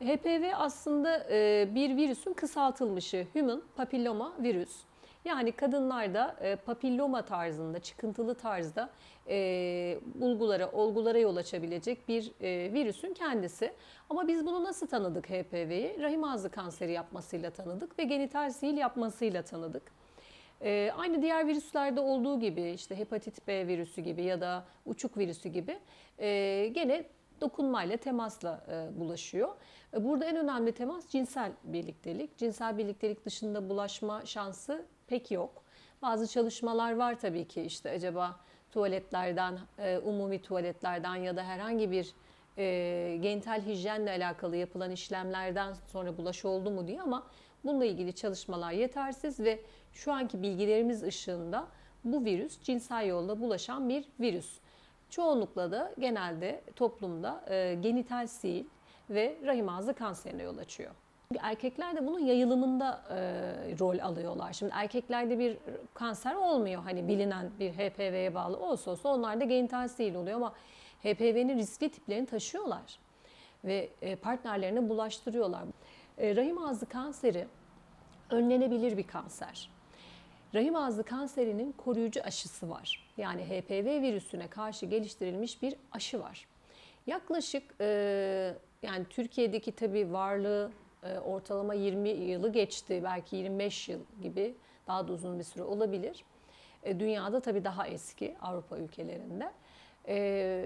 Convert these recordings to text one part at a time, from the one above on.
HPV aslında e, bir virüsün kısaltılmışı Human Papilloma Virüs. Yani kadınlarda e, papilloma tarzında, çıkıntılı tarzda e, bulgulara, olgulara yol açabilecek bir virüsün kendisi. Ama biz bunu nasıl tanıdık HPV'yi? Rahim ağzı kanseri yapmasıyla tanıdık ve genital sil yapmasıyla tanıdık. Aynı diğer virüslerde olduğu gibi işte hepatit B virüsü gibi ya da uçuk virüsü gibi gene dokunmayla, temasla e, bulaşıyor. E, Burada en önemli temas cinsel birliktelik. Cinsel birliktelik dışında bulaşma şansı pek yok. Bazı çalışmalar var tabii ki işte acaba tuvaletlerden, e, umumi tuvaletlerden ya da herhangi bir e, genital hijyenle alakalı yapılan işlemlerden sonra bulaşı oldu mu diye ama bununla ilgili çalışmalar yetersiz ve şu anki bilgilerimiz ışığında bu virüs cinsel yolla bulaşan bir virüs. Çoğunlukla da genelde toplumda e, genital sil ve rahim ağzı kanserine yol açıyor. Erkekler de bunun yayılımında e, rol alıyorlar. Şimdi erkeklerde bir kanser olmuyor. Hani bilinen bir HPV'ye bağlı olsa olsa onlarda genital sil oluyor ama HPV'nin riskli tiplerini taşıyorlar ve e, partnerlerine bulaştırıyorlar. E, rahim ağzı kanseri önlenebilir bir kanser. Rahim ağzı kanserinin koruyucu aşısı var. Yani HPV virüsüne karşı geliştirilmiş bir aşı var. Yaklaşık e, yani Türkiye'deki tabii varlığı e, ortalama 20 yılı geçti. Belki 25 yıl gibi daha da uzun bir süre olabilir. E, dünyada tabii daha eski Avrupa ülkelerinde. E,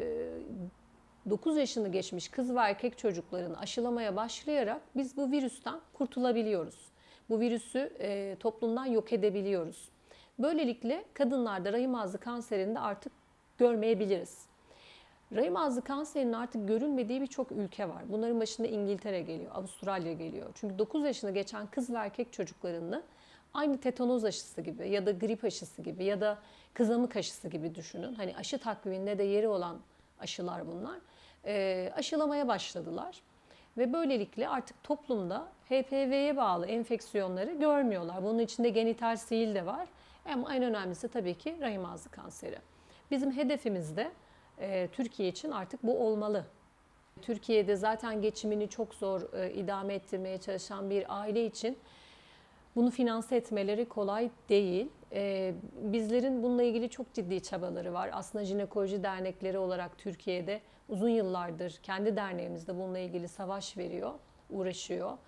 9 yaşını geçmiş kız ve erkek çocukların aşılamaya başlayarak biz bu virüsten kurtulabiliyoruz. Bu virüsü e, toplumdan yok edebiliyoruz. Böylelikle kadınlarda rahim ağzı kanserini de artık görmeyebiliriz. Rahim ağzı kanserinin artık görülmediği birçok ülke var. Bunların başında İngiltere geliyor, Avustralya geliyor. Çünkü 9 yaşını geçen kız ve erkek çocuklarını aynı tetanoz aşısı gibi ya da grip aşısı gibi ya da kızamık aşısı gibi düşünün. Hani aşı takviminde de yeri olan aşılar bunlar. E, aşılamaya başladılar. Ve böylelikle artık toplumda HPV'ye bağlı enfeksiyonları görmüyorlar. Bunun içinde genital sil de var. Ama en önemlisi tabii ki rahim ağzı kanseri. Bizim hedefimiz de e, Türkiye için artık bu olmalı. Türkiye'de zaten geçimini çok zor e, idame ettirmeye çalışan bir aile için bunu finanse etmeleri kolay değil. E, bizlerin bununla ilgili çok ciddi çabaları var. Aslında jinekoloji dernekleri olarak Türkiye'de uzun yıllardır kendi derneğimizde bununla ilgili savaş veriyor, uğraşıyor.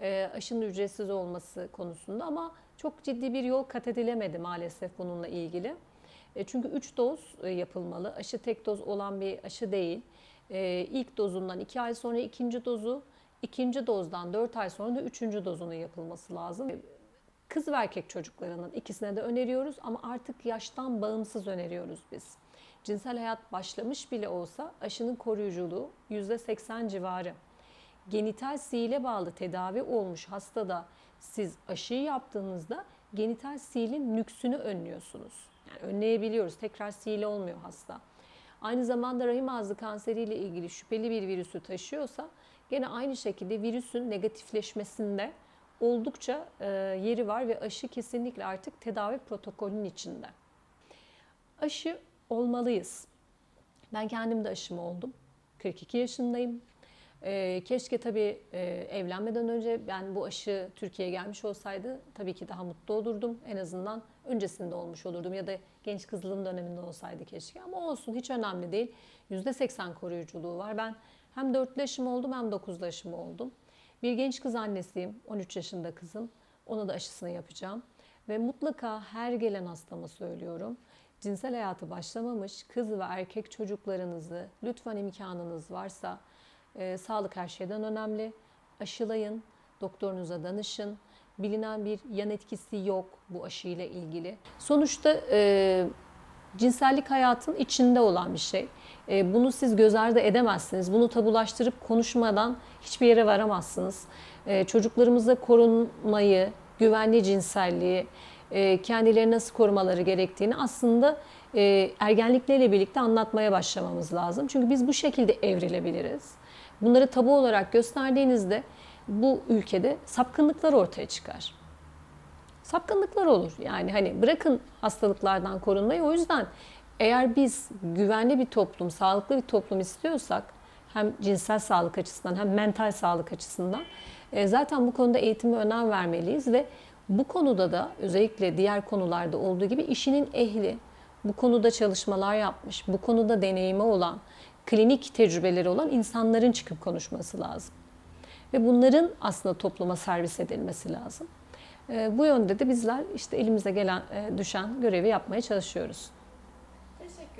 E, aşının ücretsiz olması konusunda ama çok ciddi bir yol kat edilemedi maalesef bununla ilgili. E, çünkü 3 doz e, yapılmalı. Aşı tek doz olan bir aşı değil. E, ilk dozundan 2 ay sonra ikinci dozu, ikinci dozdan 4 ay sonra da üçüncü dozunun yapılması lazım. Kız ve erkek çocuklarının ikisine de öneriyoruz ama artık yaştan bağımsız öneriyoruz biz. Cinsel hayat başlamış bile olsa aşının koruyuculuğu %80 civarı. Genital sile bağlı tedavi olmuş hastada siz aşıyı yaptığınızda genital silin nüksünü önlüyorsunuz. Yani önleyebiliyoruz. Tekrar sile olmuyor hasta. Aynı zamanda rahim ağzı kanseriyle ilgili şüpheli bir virüsü taşıyorsa gene aynı şekilde virüsün negatifleşmesinde oldukça e, yeri var ve aşı kesinlikle artık tedavi protokolünün içinde. Aşı olmalıyız. Ben kendim de aşımı oldum. 42 yaşındayım. Ee, keşke tabii e, evlenmeden önce ben bu aşı Türkiye'ye gelmiş olsaydı tabii ki daha mutlu olurdum. En azından öncesinde olmuş olurdum ya da genç kızlığım döneminde olsaydı keşke. Ama olsun hiç önemli değil. %80 koruyuculuğu var. Ben hem 4'lü aşım oldum hem 9'lu aşım oldum. Bir genç kız annesiyim. 13 yaşında kızım. Ona da aşısını yapacağım. Ve mutlaka her gelen hastama söylüyorum. Cinsel hayatı başlamamış kız ve erkek çocuklarınızı lütfen imkanınız varsa e, sağlık her şeyden önemli. Aşılayın, doktorunuza danışın. Bilinen bir yan etkisi yok bu aşıyla ilgili. Sonuçta e, cinsellik hayatın içinde olan bir şey. E, bunu siz göz ardı edemezsiniz. Bunu tabulaştırıp konuşmadan hiçbir yere varamazsınız. E, çocuklarımıza korunmayı, güvenli cinselliği, e, kendilerini nasıl korumaları gerektiğini aslında ergenlikleriyle birlikte anlatmaya başlamamız lazım. Çünkü biz bu şekilde evrilebiliriz. Bunları tabu olarak gösterdiğinizde bu ülkede sapkınlıklar ortaya çıkar. Sapkınlıklar olur. Yani hani bırakın hastalıklardan korunmayı. O yüzden eğer biz güvenli bir toplum, sağlıklı bir toplum istiyorsak hem cinsel sağlık açısından hem mental sağlık açısından. E, zaten bu konuda eğitime önem vermeliyiz ve bu konuda da özellikle diğer konularda olduğu gibi işinin ehli, bu konuda çalışmalar yapmış, bu konuda deneyimi olan, klinik tecrübeleri olan insanların çıkıp konuşması lazım. Ve bunların aslında topluma servis edilmesi lazım. E, bu yönde de bizler işte elimize gelen e, düşen görevi yapmaya çalışıyoruz.